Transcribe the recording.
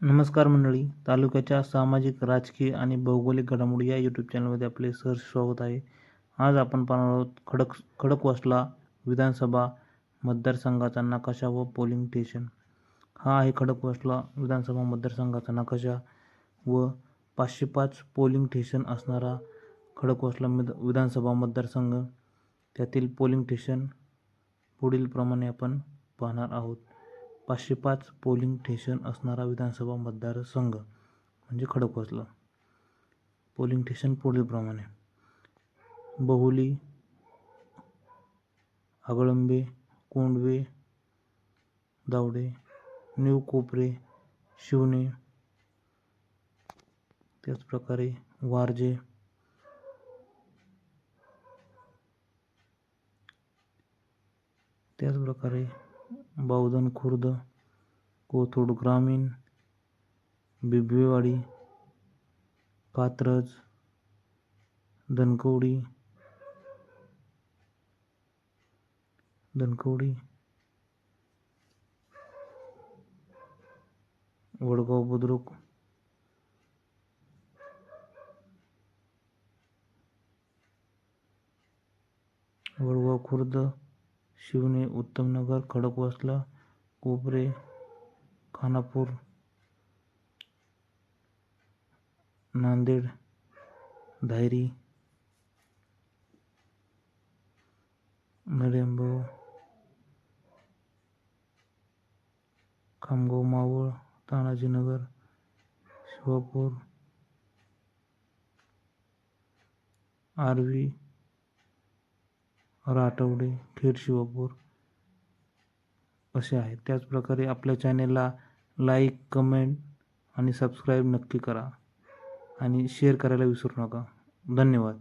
नमस्कार मंडळी तालुक्याच्या सामाजिक राजकीय आणि भौगोलिक घडामोडी या यूट्यूब चॅनलमध्ये आपले सहर्ष स्वागत आहे. आज आपण पाहणार आहोत खडक खडकवासला विधानसभा मतदारसंघाचा नकाशा व पोलिंग स्टेशन हा आहे खडकवासला विधानसभा मतदारसंघाचा नकाशा व पाचशे पाच पोलिंग स्टेशन असणारा खडकवासला मिद विधानसभा मतदारसंघ. त्यातील पोलिंग स्टेशन पुढीलप्रमाणे आपण पाहणार आहोत. पाचशे पाच पोलिंग स्टेशन असणारा विधानसभा मतदारसंघ म्हणजे खडकवासला. पोलिंग स्टेशन पुढीलप्रमाणे. बहुली आगळंबे कोंडवे दावडे न्यू कोपरे शिवणे त्याचप्रकारे वारजे त्याचप्रकारे बावधन खुर्द कोथरूड ग्रामीण बिबवेवाडी कात्रज धनकवडी धनकवडी वडगाव बुद्रुक वडगाव खुर्द शिवणे उत्तमनगर खडकवासला कोपरे खानापूर नांदेड धायरी नडेंब खामगाव मावळ तानाजीनगर शिवापूर आरवी राठवडे खेड शिवापूर असे आहेत. त्याचप्रकारे आपल्या चॅनेलला लाईक कमेंट आणि सबस्क्राईब नक्की करा. आणि शेअर करायला विसरू नका. धन्यवाद.